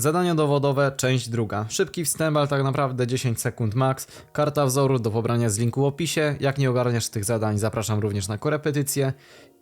Zadania dowodowe, część druga. Szybki wstęp, ale tak naprawdę 10 sekund max. Karta wzoru do pobrania z linku w opisie. Jak nie ogarniasz tych zadań, zapraszam również na korepetycję.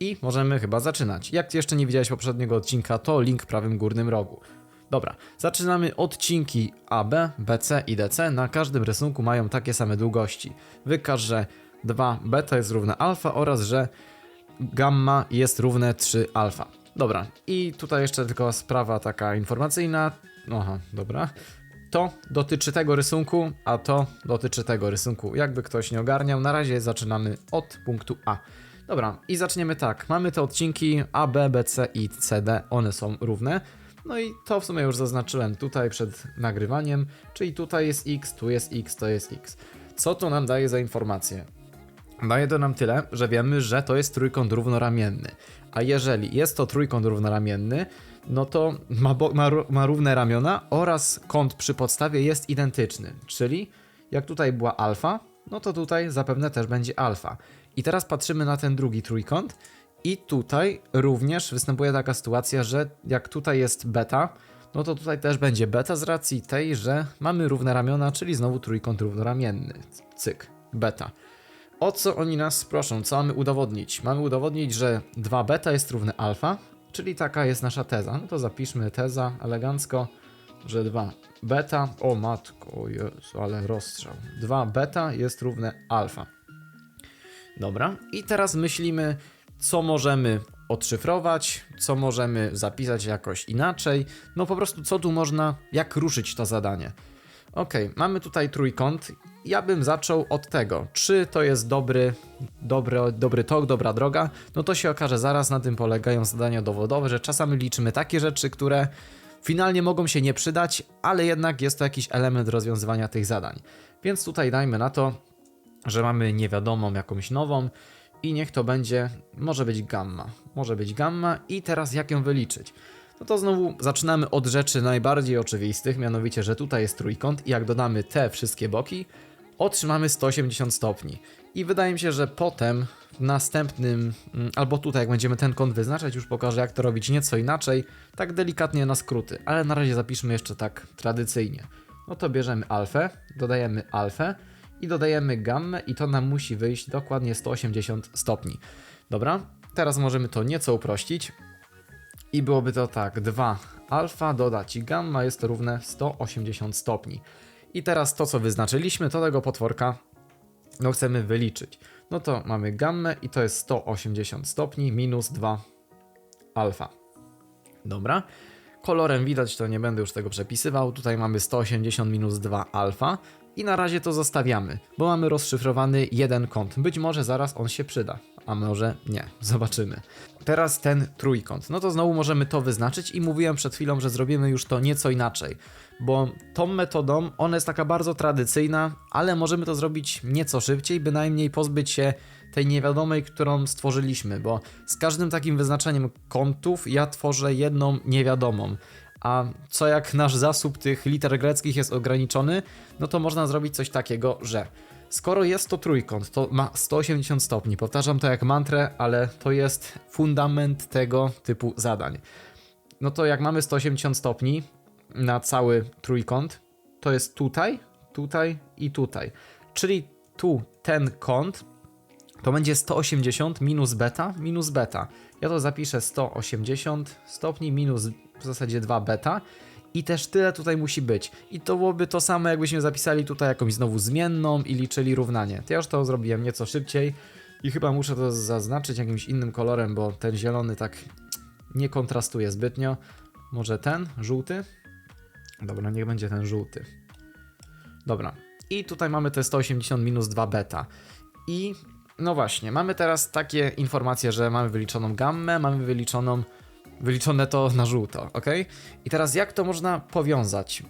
I możemy chyba zaczynać. Jak jeszcze nie widziałeś poprzedniego odcinka, to link w prawym górnym rogu. Dobra, zaczynamy odcinki AB, BC i DC. Na każdym rysunku mają takie same długości. Wykaż, że 2 beta jest równe alfa oraz że gamma jest równe 3 alfa. Dobra, i tutaj jeszcze tylko sprawa taka informacyjna. Aha, dobra. To dotyczy tego rysunku, a to dotyczy tego rysunku. Jakby ktoś nie ogarniał, na razie zaczynamy od punktu A. Dobra, i zaczniemy tak. Mamy te odcinki A, B, B, C i C, D. One są równe. No i to w sumie już zaznaczyłem tutaj przed nagrywaniem, czyli tutaj jest X, tu jest X, to jest X. Co to nam daje za informację? Daje to nam tyle, że wiemy, że to jest trójkąt równoramienny. A jeżeli jest to trójkąt równoramienny, no to ma, bo, ma, ma równe ramiona oraz kąt przy podstawie jest identyczny. Czyli jak tutaj była alfa, no to tutaj zapewne też będzie alfa. I teraz patrzymy na ten drugi trójkąt i tutaj również występuje taka sytuacja, że jak tutaj jest beta, no to tutaj też będzie beta z racji tej, że mamy równe ramiona, czyli znowu trójkąt równoramienny. Cyk, beta. O co oni nas proszą? Co mamy udowodnić? Mamy udowodnić, że 2 beta jest równe alfa, czyli taka jest nasza teza. No to zapiszmy teza elegancko, że 2 beta, o matko, o Jezu, ale rozstrzał. 2 beta jest równe alfa. Dobra, i teraz myślimy, co możemy odszyfrować, co możemy zapisać jakoś inaczej. No po prostu, co tu można, jak ruszyć to zadanie. Ok, mamy tutaj trójkąt. Ja bym zaczął od tego, czy to jest dobry, dobry, dobry tok, dobra droga. No to się okaże zaraz, na tym polegają zadania dowodowe, że czasami liczymy takie rzeczy, które finalnie mogą się nie przydać, ale jednak jest to jakiś element rozwiązywania tych zadań. Więc tutaj dajmy na to, że mamy niewiadomą jakąś nową i niech to będzie, może być gamma. Może być gamma i teraz jak ją wyliczyć? No to znowu zaczynamy od rzeczy najbardziej oczywistych, mianowicie, że tutaj jest trójkąt i jak dodamy te wszystkie boki, otrzymamy 180 stopni. I wydaje mi się, że potem w następnym, mm, albo tutaj jak będziemy ten kąt wyznaczać, już pokażę jak to robić nieco inaczej, tak delikatnie na skróty, ale na razie zapiszmy jeszcze tak tradycyjnie. No to bierzemy alfę, dodajemy alfę i dodajemy gammę i to nam musi wyjść dokładnie 180 stopni. Dobra, teraz możemy to nieco uprościć. I byłoby to tak, 2 alfa dodać gamma jest równe 180 stopni. I teraz to, co wyznaczyliśmy, to tego potworka no chcemy wyliczyć. No to mamy gammę i to jest 180 stopni minus 2 alfa. Dobra. Kolorem widać, to nie będę już tego przepisywał. Tutaj mamy 180 minus 2 alfa i na razie to zostawiamy, bo mamy rozszyfrowany jeden kąt. Być może zaraz on się przyda, a może nie. Zobaczymy. Teraz ten trójkąt. No to znowu możemy to wyznaczyć i mówiłem przed chwilą, że zrobimy już to nieco inaczej, bo tą metodą ona jest taka bardzo tradycyjna, ale możemy to zrobić nieco szybciej, bynajmniej pozbyć się tej niewiadomej, którą stworzyliśmy, bo z każdym takim wyznaczeniem kątów ja tworzę jedną niewiadomą. A co jak nasz zasób tych liter greckich jest ograniczony, no to można zrobić coś takiego, że skoro jest to trójkąt, to ma 180 stopni. Powtarzam to jak mantrę, ale to jest fundament tego typu zadań. No to jak mamy 180 stopni na cały trójkąt, to jest tutaj, tutaj i tutaj. Czyli tu ten kąt to będzie 180 minus beta minus beta. Ja to zapiszę 180 stopni minus w zasadzie 2 beta i też tyle tutaj musi być. I to byłoby to samo, jakbyśmy zapisali tutaj jakąś znowu zmienną i liczyli równanie. To ja już to zrobiłem nieco szybciej i chyba muszę to zaznaczyć jakimś innym kolorem, bo ten zielony tak nie kontrastuje zbytnio. Może ten, żółty? Dobra, niech będzie ten żółty. Dobra. I tutaj mamy te 180 minus 2 beta. I no właśnie, mamy teraz takie informacje, że mamy wyliczoną gammę, mamy wyliczoną, wyliczone to na żółto, ok? I teraz jak to można powiązać?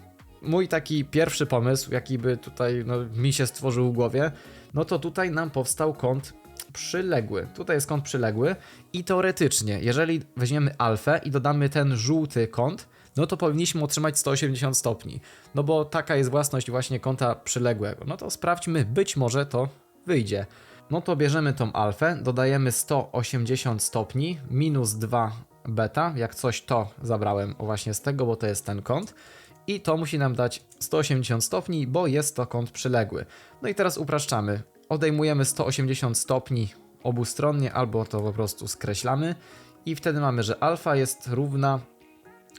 Mój taki pierwszy pomysł, jaki by tutaj no, mi się stworzył w głowie, no to tutaj nam powstał kąt przyległy. Tutaj jest kąt przyległy i teoretycznie, jeżeli weźmiemy alfę i dodamy ten żółty kąt, no to powinniśmy otrzymać 180 stopni. No bo taka jest własność właśnie kąta przyległego. No to sprawdźmy, być może to wyjdzie. No to bierzemy tą alfę, dodajemy 180 stopni minus 2 beta. Jak coś to zabrałem właśnie z tego, bo to jest ten kąt. I to musi nam dać 180 stopni, bo jest to kąt przyległy. No i teraz upraszczamy. Odejmujemy 180 stopni obustronnie, albo to po prostu skreślamy. I wtedy mamy, że alfa jest równa,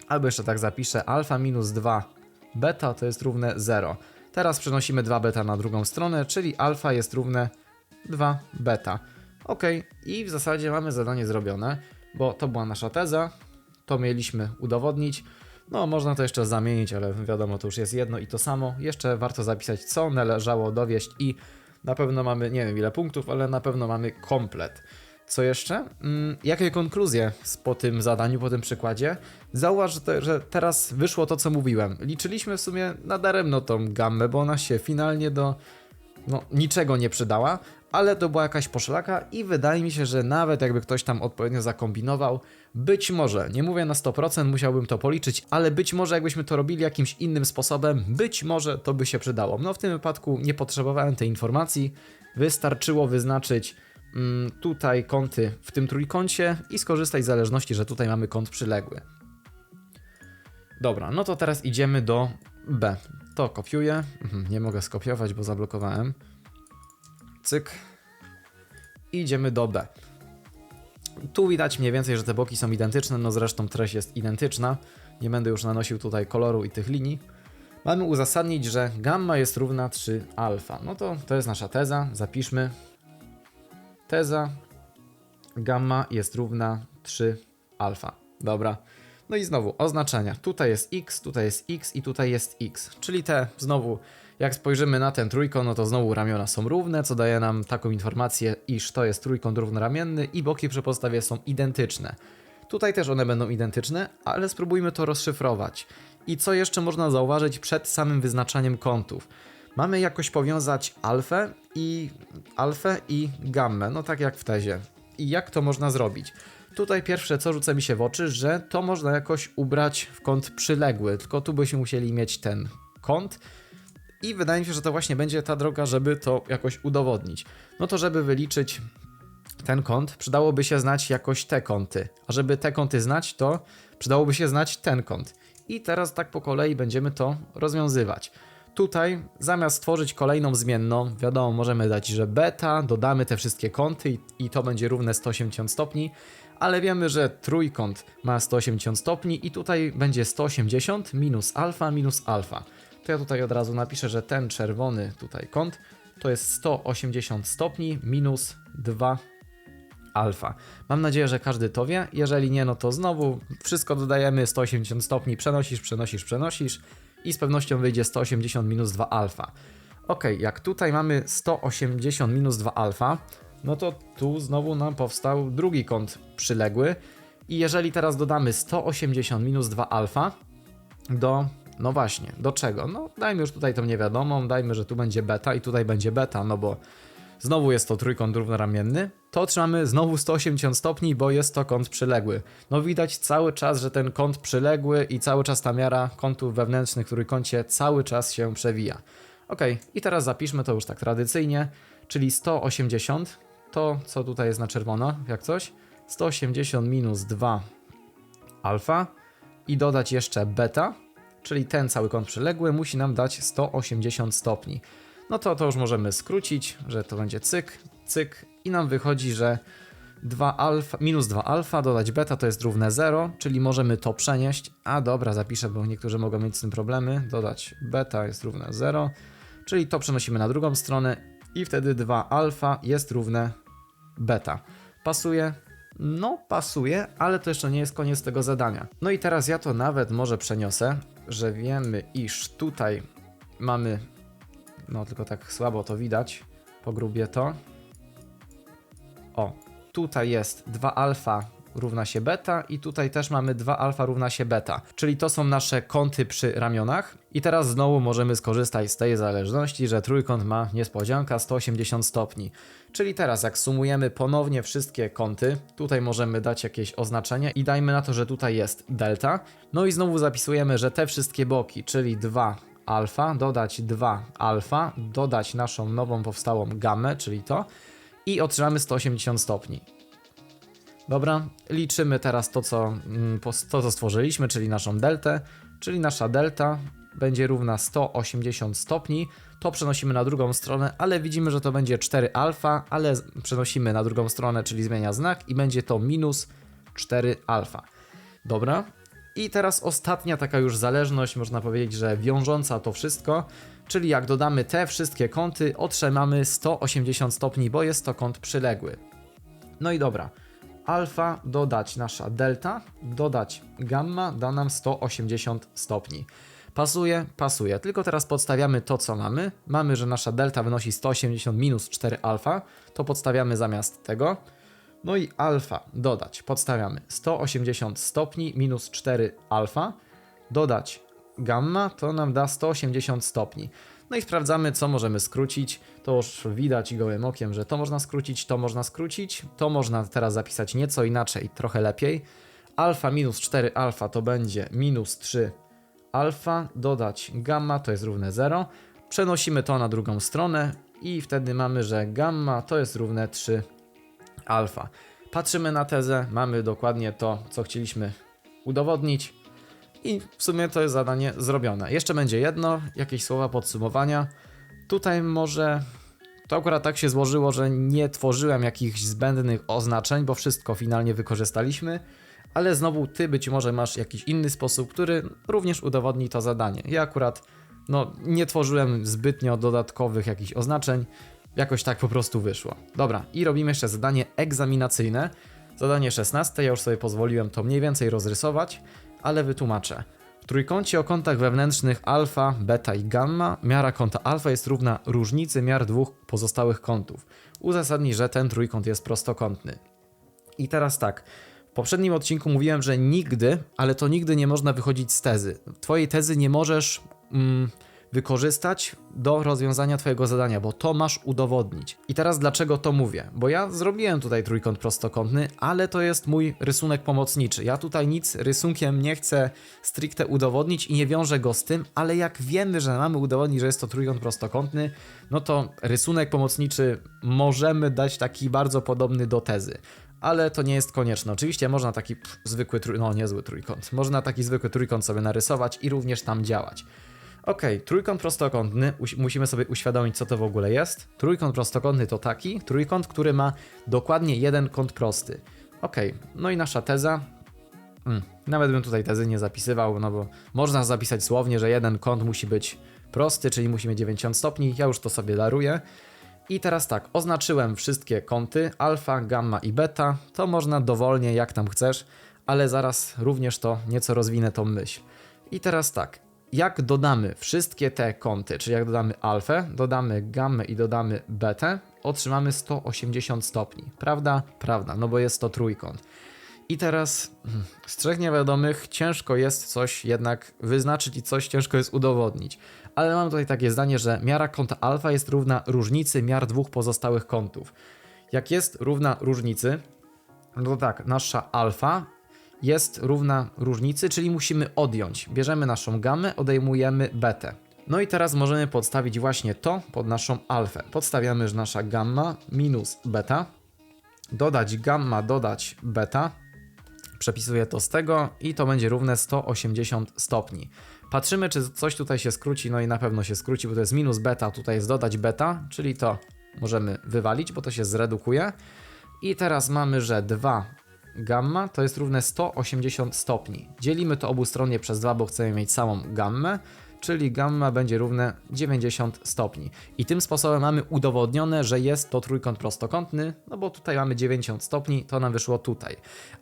albo jeszcze tak zapiszę, alfa minus 2 beta to jest równe 0. Teraz przenosimy 2 beta na drugą stronę, czyli alfa jest równe 2 beta. Ok, i w zasadzie mamy zadanie zrobione, bo to była nasza teza, to mieliśmy udowodnić. No, można to jeszcze zamienić, ale wiadomo, to już jest jedno i to samo. Jeszcze warto zapisać, co należało dowieść i na pewno mamy, nie wiem ile punktów, ale na pewno mamy komplet. Co jeszcze? Mm, jakie konkluzje po tym zadaniu, po tym przykładzie? Zauważ, że, te, że teraz wyszło to, co mówiłem. Liczyliśmy w sumie nadaremno tą gammę, bo ona się finalnie do no, niczego nie przydała, ale to była jakaś poszlaka i wydaje mi się, że nawet jakby ktoś tam odpowiednio zakombinował, być może, nie mówię na 100%, musiałbym to policzyć, ale być może jakbyśmy to robili jakimś innym sposobem, być może to by się przydało. No w tym wypadku nie potrzebowałem tej informacji, wystarczyło wyznaczyć mm, tutaj kąty w tym trójkącie i skorzystać z zależności, że tutaj mamy kąt przyległy. Dobra, no to teraz idziemy do B. To kopiuję. Mhm, Nie mogę skopiować, bo zablokowałem. Cyk. Idziemy do B. Tu widać mniej więcej, że te boki są identyczne, no zresztą treść jest identyczna. Nie będę już nanosił tutaj koloru i tych linii. Mamy uzasadnić, że gamma jest równa 3 alfa. No to to jest nasza teza, zapiszmy. Teza gamma jest równa 3 alfa. Dobra. No i znowu oznaczenia. Tutaj jest x, tutaj jest x i tutaj jest x. Czyli te znowu, jak spojrzymy na ten trójkąt, no to znowu ramiona są równe, co daje nam taką informację, iż to jest trójkąt równoramienny i boki przy podstawie są identyczne. Tutaj też one będą identyczne, ale spróbujmy to rozszyfrować. I co jeszcze można zauważyć przed samym wyznaczaniem kątów? Mamy jakoś powiązać alfę i alfę i gammę, no tak jak w tezie. I jak to można zrobić? Tutaj pierwsze co rzuca mi się w oczy, że to można jakoś ubrać w kąt przyległy, tylko tu byśmy musieli mieć ten kąt. I wydaje mi się, że to właśnie będzie ta droga, żeby to jakoś udowodnić. No to żeby wyliczyć ten kąt, przydałoby się znać jakoś te kąty. A żeby te kąty znać, to przydałoby się znać ten kąt. I teraz tak po kolei będziemy to rozwiązywać. Tutaj zamiast stworzyć kolejną zmienną, wiadomo, możemy dać, że beta, dodamy te wszystkie kąty i, i to będzie równe 180 stopni, ale wiemy, że trójkąt ma 180 stopni i tutaj będzie 180 minus alfa minus alfa. To ja tutaj od razu napiszę, że ten czerwony tutaj kąt to jest 180 stopni minus 2 alfa. Mam nadzieję, że każdy to wie. Jeżeli nie, no to znowu wszystko dodajemy 180 stopni, przenosisz, przenosisz, przenosisz i z pewnością wyjdzie 180 minus 2 alfa. Ok, jak tutaj mamy 180 minus 2 alfa, no to tu znowu nam powstał drugi kąt przyległy. I jeżeli teraz dodamy 180 minus 2 alfa do, no właśnie, do czego? No dajmy już tutaj tą niewiadomą, dajmy, że tu będzie beta i tutaj będzie beta, no bo znowu jest to trójkąt równoramienny, to otrzymamy znowu 180 stopni, bo jest to kąt przyległy. No widać cały czas, że ten kąt przyległy i cały czas ta miara kątów wewnętrznych w trójkącie cały czas się przewija. Ok, i teraz zapiszmy to już tak tradycyjnie, czyli 180, to co tutaj jest na czerwono, jak coś, 180 minus 2 alfa i dodać jeszcze beta, czyli ten cały kąt przyległy musi nam dać 180 stopni. No to to już możemy skrócić, że to będzie cyk, cyk i nam wychodzi, że 2 alfa, minus 2 alfa dodać beta to jest równe 0, czyli możemy to przenieść. A dobra, zapiszę, bo niektórzy mogą mieć z tym problemy. Dodać beta jest równe 0, czyli to przenosimy na drugą stronę i wtedy 2 alfa jest równe beta. Pasuje? No, pasuje, ale to jeszcze nie jest koniec tego zadania. No i teraz ja to nawet może przeniosę, że wiemy, iż tutaj mamy, no tylko tak słabo to widać, pogrubię to. O, tutaj jest 2 alfa równa się beta i tutaj też mamy 2 alfa równa się beta, czyli to są nasze kąty przy ramionach. I teraz znowu możemy skorzystać z tej zależności, że trójkąt ma niespodzianka 180 stopni. Czyli teraz jak sumujemy ponownie wszystkie kąty, tutaj możemy dać jakieś oznaczenie i dajmy na to, że tutaj jest delta. No i znowu zapisujemy, że te wszystkie boki, czyli 2 alfa, dodać 2 alfa, dodać naszą nową powstałą gamę, czyli to i otrzymamy 180 stopni. Dobra, liczymy teraz to co, mm, to, co stworzyliśmy, czyli naszą deltę, czyli nasza delta będzie równa 180 stopni. To przenosimy na drugą stronę, ale widzimy, że to będzie 4 alfa, ale przenosimy na drugą stronę, czyli zmienia znak i będzie to minus 4 alfa. Dobra. I teraz ostatnia taka już zależność, można powiedzieć, że wiążąca to wszystko, czyli jak dodamy te wszystkie kąty, otrzymamy 180 stopni, bo jest to kąt przyległy. No i dobra. Alfa dodać nasza delta, dodać gamma da nam 180 stopni. Pasuje, pasuje. Tylko teraz podstawiamy to, co mamy. Mamy, że nasza delta wynosi 180 minus 4 alfa. To podstawiamy zamiast tego. No i alfa dodać. Podstawiamy 180 stopni minus 4 alfa. Dodać gamma to nam da 180 stopni. No i sprawdzamy, co możemy skrócić. To już widać gołym okiem, że to można skrócić, to można skrócić. To można teraz zapisać nieco inaczej, trochę lepiej. Alfa minus 4 alfa to będzie minus 3 alfa, dodać gamma to jest równe 0. Przenosimy to na drugą stronę i wtedy mamy, że gamma to jest równe 3 alfa. Patrzymy na tezę, mamy dokładnie to, co chcieliśmy udowodnić. I w sumie to jest zadanie zrobione. Jeszcze będzie jedno, jakieś słowa podsumowania. Tutaj może to akurat tak się złożyło, że nie tworzyłem jakichś zbędnych oznaczeń, bo wszystko finalnie wykorzystaliśmy, ale znowu ty być może masz jakiś inny sposób, który również udowodni to zadanie. Ja akurat no, nie tworzyłem zbytnio dodatkowych jakichś oznaczeń, jakoś tak po prostu wyszło. Dobra, i robimy jeszcze zadanie egzaminacyjne. Zadanie 16, ja już sobie pozwoliłem to mniej więcej rozrysować, ale wytłumaczę. W trójkącie o kątach wewnętrznych alfa, beta i gamma miara kąta alfa jest równa różnicy miar dwóch pozostałych kątów. Uzasadnij, że ten trójkąt jest prostokątny. I teraz tak. W poprzednim odcinku mówiłem, że nigdy, ale to nigdy nie można wychodzić z tezy. Twojej tezy nie możesz mm, wykorzystać do rozwiązania Twojego zadania, bo to masz udowodnić. I teraz dlaczego to mówię? Bo ja zrobiłem tutaj trójkąt prostokątny, ale to jest mój rysunek pomocniczy. Ja tutaj nic rysunkiem nie chcę stricte udowodnić i nie wiążę go z tym, ale jak wiemy, że mamy udowodnić, że jest to trójkąt prostokątny, no to rysunek pomocniczy możemy dać taki bardzo podobny do tezy ale to nie jest konieczne. Oczywiście można taki pff, zwykły, no niezły trójkąt, można taki zwykły trójkąt sobie narysować i również tam działać. Ok, trójkąt prostokątny, musimy sobie uświadomić, co to w ogóle jest. Trójkąt prostokątny to taki trójkąt, który ma dokładnie jeden kąt prosty. Ok, no i nasza teza. Mm, nawet bym tutaj tezy nie zapisywał, no bo można zapisać słownie, że jeden kąt musi być prosty, czyli musi mieć 90 stopni. Ja już to sobie daruję. I teraz tak, oznaczyłem wszystkie kąty alfa, gamma i beta. To można dowolnie, jak tam chcesz, ale zaraz również to nieco rozwinę tą myśl. I teraz tak, jak dodamy wszystkie te kąty, czyli jak dodamy alfę, dodamy gammę i dodamy betę, otrzymamy 180 stopni. Prawda? Prawda, no bo jest to trójkąt. I teraz hmm, z trzech niewiadomych ciężko jest coś jednak wyznaczyć i coś ciężko jest udowodnić. Ale mam tutaj takie zdanie, że miara kąta alfa jest równa różnicy miar dwóch pozostałych kątów. Jak jest równa różnicy, no to tak, nasza alfa jest równa różnicy, czyli musimy odjąć. Bierzemy naszą gamę, odejmujemy betę. No i teraz możemy podstawić właśnie to pod naszą alfę. Podstawiamy, że nasza gamma minus beta, dodać gamma, dodać beta, Przepisuję to z tego i to będzie równe 180 stopni. Patrzymy, czy coś tutaj się skróci, no i na pewno się skróci, bo to jest minus beta, tutaj jest dodać beta, czyli to możemy wywalić, bo to się zredukuje. I teraz mamy, że 2 gamma to jest równe 180 stopni. Dzielimy to obustronnie przez 2, bo chcemy mieć samą gammę, czyli gamma będzie równe 90 stopni. I tym sposobem mamy udowodnione, że jest to trójkąt prostokątny, no bo tutaj mamy 90 stopni, to nam wyszło tutaj.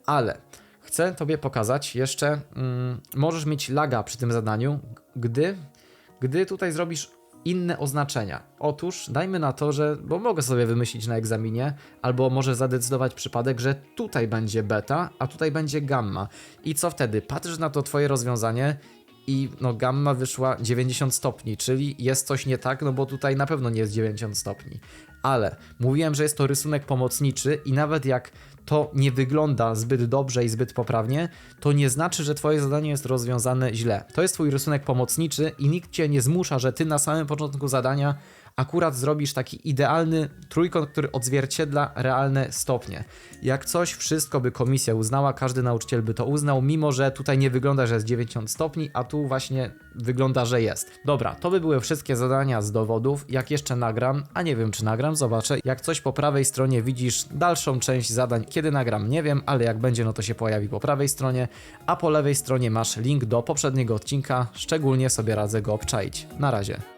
Ale chcę Tobie pokazać jeszcze, mm, możesz mieć laga przy tym zadaniu, gdy, gdy tutaj zrobisz inne oznaczenia. Otóż dajmy na to, że, bo mogę sobie wymyślić na egzaminie, albo może zadecydować przypadek, że tutaj będzie beta, a tutaj będzie gamma. I co wtedy? Patrzysz na to Twoje rozwiązanie i no gamma wyszła 90 stopni, czyli jest coś nie tak, no bo tutaj na pewno nie jest 90 stopni. Ale mówiłem, że jest to rysunek pomocniczy i nawet jak to nie wygląda zbyt dobrze i zbyt poprawnie, to nie znaczy, że twoje zadanie jest rozwiązane źle. To jest twój rysunek pomocniczy i nikt cię nie zmusza, że ty na samym początku zadania akurat zrobisz taki idealny trójkąt, który odzwierciedla realne stopnie. Jak coś, wszystko by komisja uznała, każdy nauczyciel by to uznał, mimo że tutaj nie wygląda, że jest 90 stopni, a tu właśnie wygląda, że jest. Dobra, to by były wszystkie zadania z dowodów. Jak jeszcze nagram, a nie wiem czy nagram, zobaczę. Jak coś po prawej stronie widzisz dalszą część zadań, kiedy nagram, nie wiem, ale jak będzie, no to się pojawi po prawej stronie, a po lewej stronie masz link do poprzedniego odcinka, szczególnie sobie radzę go obczaić. Na razie.